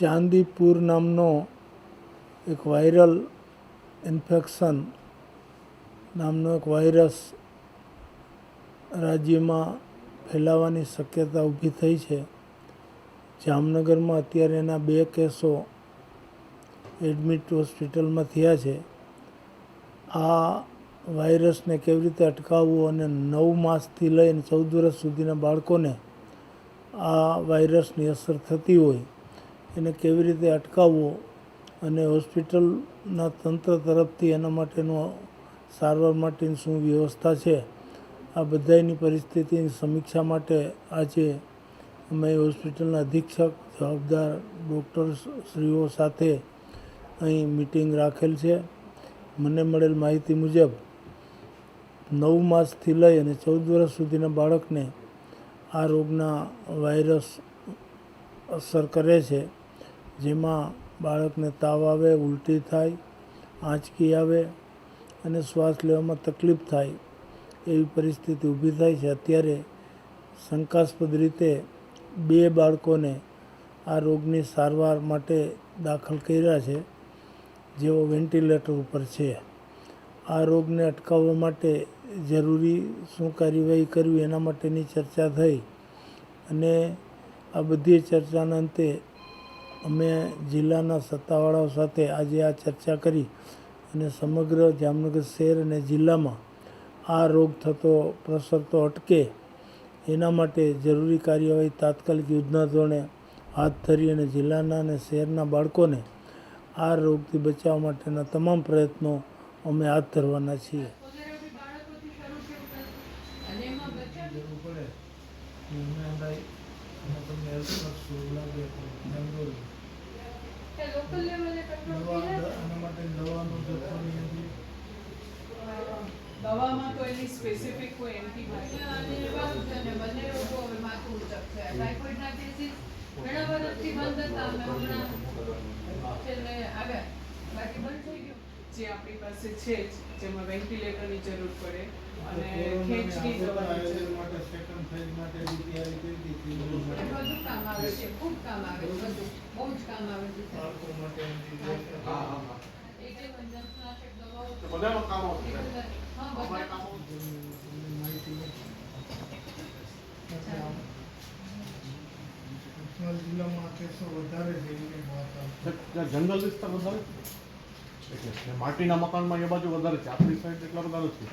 ચાંદીપુર નામનો એક viral infection નામનો એક વાયરસ રાજ્યમાં ફેલાવાની શક્યતા ઊભી થઈ છે. જામનગરમાં અત્યારે એના બે કેસો એડમિટ હોસ્પિટલમાં થયા છે. આ વાયરસને કેવી રીતે અટકાવવું અને નવ માસથી લઈને ચૌદ વર્ષ સુધીના બાળકોને આ વાયરસની અસર થતી હોય એને કેવી રીતે અટકાવવો અને હોસ્પિટલના તંત્ર તરફથી એના માટેનો સારવાર માટેની શું વ્યવસ્થા છે, આ બધાયની પરિસ્થિતિની સમીક્ષા માટે આજે અમે હોસ્પિટલના અધિક્ષક, જવાબદાર ડૉક્ટરશ્રીઓ સાથે અહીં મિટિંગ રાખેલ છે. મને મળેલ માહિતી મુજબ, નવ માસથી લઈ અને ચૌદ વર્ષ સુધીના બાળકને આ રોગના વાયરસ અસર કરે છે. જેમાં બાળકને તાવ આવે, ઉલટી થાય, આંચકી આવે અને શ્વાસ લેવામાં તકલીફ થાય એવી પરિસ્થિતિ ઊભી થાય છે. અત્યારે શંકાસ્પદ રીતે બે બાળકોને આ રોગની સારવાર માટે દાખલ કર્યા છે. જેઓ વેન્ટિલેટર ઉપર છે. આ રોગને અટકાવવા માટે જરૂરી શું કાર્યવાહી કરવી એના માટેની ચર્ચા થઈ અને આ બધી ચર્ચાના અંતે અમે જિલ્લાના સત્તાવાળાઓ સાથે આજે આ ચર્ચા કરી અને સમગ્ર જામનગર શહેર અને જિલ્લામાં આ રોગ થતો પ્રસરતો અટકે એના માટે જરૂરી કાર્યવાહી તાત્કાલિક યુદ્ધના ધોરણે હાથ ધરી અને જિલ્લાના અને શહેરના બાળકોને આ રોગથી બચાવવા માટેના તમામ પ્રયત્નો અમે હાથ ધરવાના છીએ. વગેરે અને તમને હેલ્પ કરશું લાગે આના માટે દવાનો દવામાં તો એની સ્પેસિફિક કોઈ એન્ટીબાયોટિક અને એવા બંને રોગો હવે માથું ઉચક છે ટાઇફોઇડના કેસીસ ઘણા વર્ષથી બંધ હતા અમે હમણાં છેલ્લે આવ્યા. બાકી બંધ થઈ ગયું. જે આપણી પાસે છે જ જેમાં વેન્ટિલેટરની જરૂર પડે. અને ખેંચની દવાની જરૂર માટે સેકન્ડ ફેઝ માટેની તૈયારી કરી દીધી એ બધું કામ આવે છે ખૂબ કામ આવે છે. બધું બહુ જ કામ આવે છે. બધામાં કામ આવશે. હા બધા કામ આવશે. માહિતી જિલ્લામાં આ કેસો વધારે છે. જંગલ વિસ્તાર વધારે એટલે માટીના મકાનમાં એ બાજુ વધારે છે. આપણી સાઈડ એટલા બધા નથી